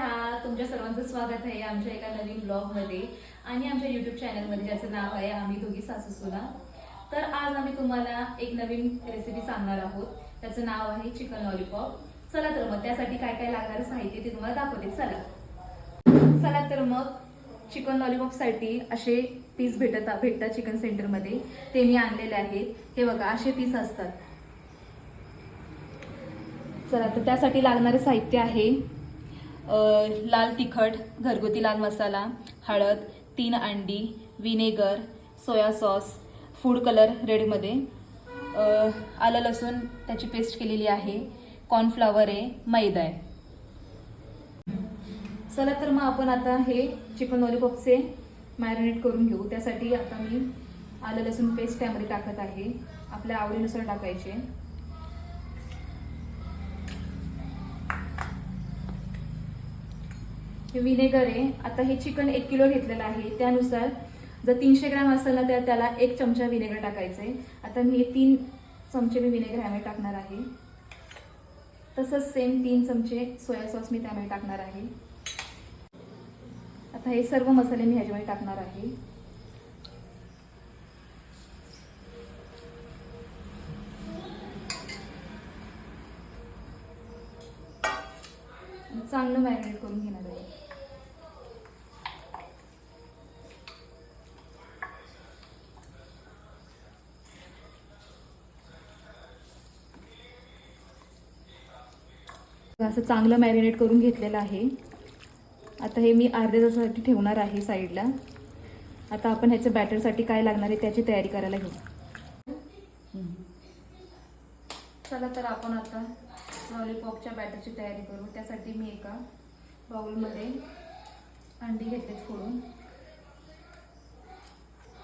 हा तुमच्या सर्वांचं स्वागत आहे आमच्या एका नवीन ब्लॉगमध्ये आणि आमच्या युट्यूब चॅनलमध्ये ज्याचं नाव आहे आम्ही दोघी सासू सुना. तर आज आम्ही तुम्हाला एक नवीन रेसिपी सांगणार आहोत. त्याचं नाव आहे चिकन लॉलीपॉप चला तर मग त्यासाठी काय काय लागणारं साहित्य ते तुम्हाला दाखवते. चला. चला तर मग चिकन लॉलीपॉपसाठी असे पीस भेटत भेटतात चिकन सेंटरमध्ये ते मी आणलेले आहेत. हे बघा असे पीस असतात. चला तर त्यासाठी लागणारे साहित्य आहे लाल तिखट घरगुती लाल मसाला हळद तीन अंडी vinegar soya sauce food colour रेडमध्ये आलं लसूण त्याची पेस्ट केलेली आहे. कॉर्नफ्लावर आहे मैदा आहे. चला तर मग आपण आता हे चिकन लॉलीपॉपचे मॅरिनेट करून घेऊ. त्यासाठी आता मी आलं लसूण पेस्ट त्यामध्ये टाकत आहे. आपल्या आवडीनुसार टाकायचे. हे विनेगर आहे. आता हे चिकन एक किलो घेतलेलं आहे. त्यानुसार जर तीनशे ग्रॅम असेल ना तर त्याला एक चमचा विनेगर टाकायचं आहे आता मी हे तीन चमचे मी विनेगर ह्यामध्ये टाकणार आहे. तसंच सेम तीन चमचे सोया सॉस मी त्यामध्ये टाकणार आहे. आता हे सर्व मसाले मी ह्याच्यामध्ये टाकणार आहे. चांगलं मॅरिनेट करून घेणार आहे. असं चांगलं मॅरिनेट करून घेतलेलं आहे. आता हे मी अर्ध्या तासासाठी ठेवणार आहे साईडला आता आपण ह्याच्या बॅटरसाठी काय लागणार आहे त्याची तयारी करायला घेऊ. चला तर आपण आता लॉलीपॉपच्या बॅटरची तयारी करू. त्यासाठी मी एका बाउलमध्ये अंडी घेतले फोडून.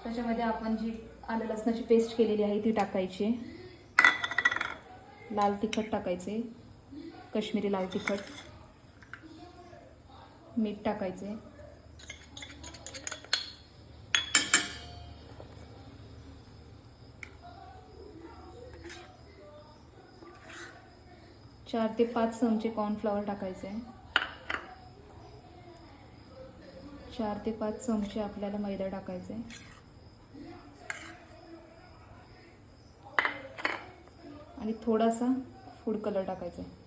त्याच्यामध्ये आपण जी आलं लसणाची पेस्ट केलेली आहे ती टाकायची. लाल तिखट टाकायचे. कश्मीरी लाल तिखट. मीठ टाकायचे चार ते पाच चमचे कॉर्नफ्लॉवर टाकायचे चार ते पाच चमचे आपल्याला मैदा टाकायचे आणि थोडासा फूड कलर टाकायचा आहे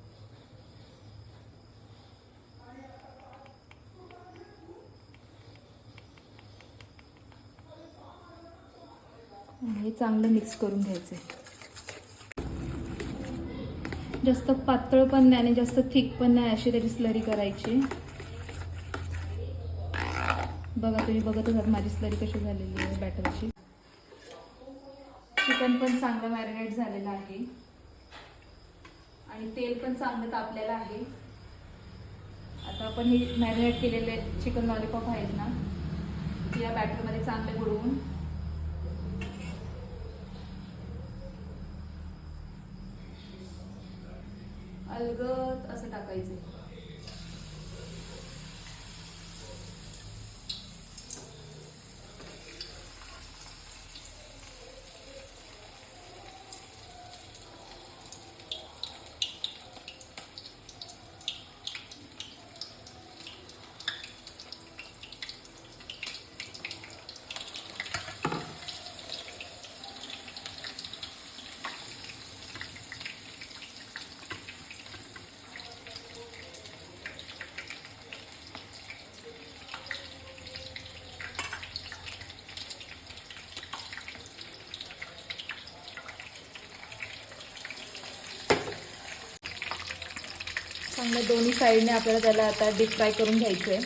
हे चांगलं मिक्स करून घ्यायचं आहे जास्त पातळ पण नाही आणि जास्त थिक पण नाही अशी त्याची स्लरी करायची. बघा तुम्ही बघतच आहात माझी स्लरी कशी झालेली आहे बॅटरची चिकन पण चांगलं मॅरिनेट झालेलं आहे. आणि तेल पण चांगलं तापलेलं आहे. आता आपण हे मॅरिनेट केलेले चिकन लॉलीपॉप आहेत ना या बॅटरमध्ये चांगले बुडवून अलगद असं टाकायचं चांगलं दोन्ही साईडने आपल्याला त्याला आता डीप फ्राय करून घ्यायचं आहे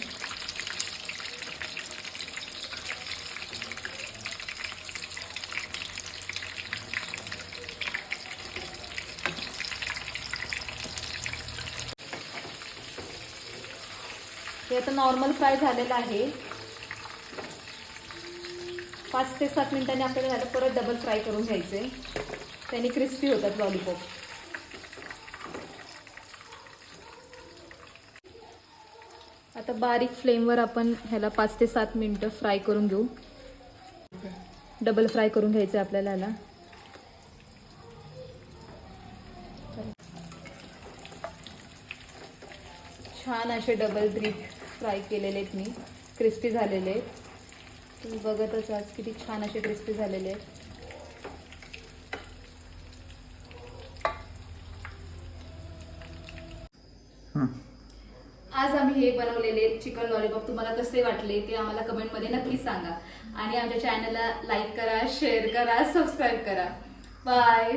हे आता नॉर्मल फ्राय झालेलं आहे. पाच ते सात मिनिटांनी आपल्याला त्याला परत डबल फ्राय करून घ्यायचे त्याने क्रिस्पी होतात लॉलीपॉप आता बारीक फ्लेमवर आपण ह्याला पाच ते सात मिनटं फ्राय करून घेऊ. डबल फ्राय करून घ्यायचं आहे आपल्याला ह्याला. छान असे डबल ब्रिक फ्राय केलेले आहेत मी. क्रिस्पी झालेले आहेत. तुम्ही बघतच आज किती छान असे क्रिस्पी झालेले आहेत. आज आम्ही हे बनवलेले चिकन लॉलीपॉप तुम्हाला कसे वाटले ते आम्हाला कमेंटमध्ये नक्की सांगा. आणि आमच्या चॅनलला लाईक करा शेअर करा सबस्क्राईब करा. बाय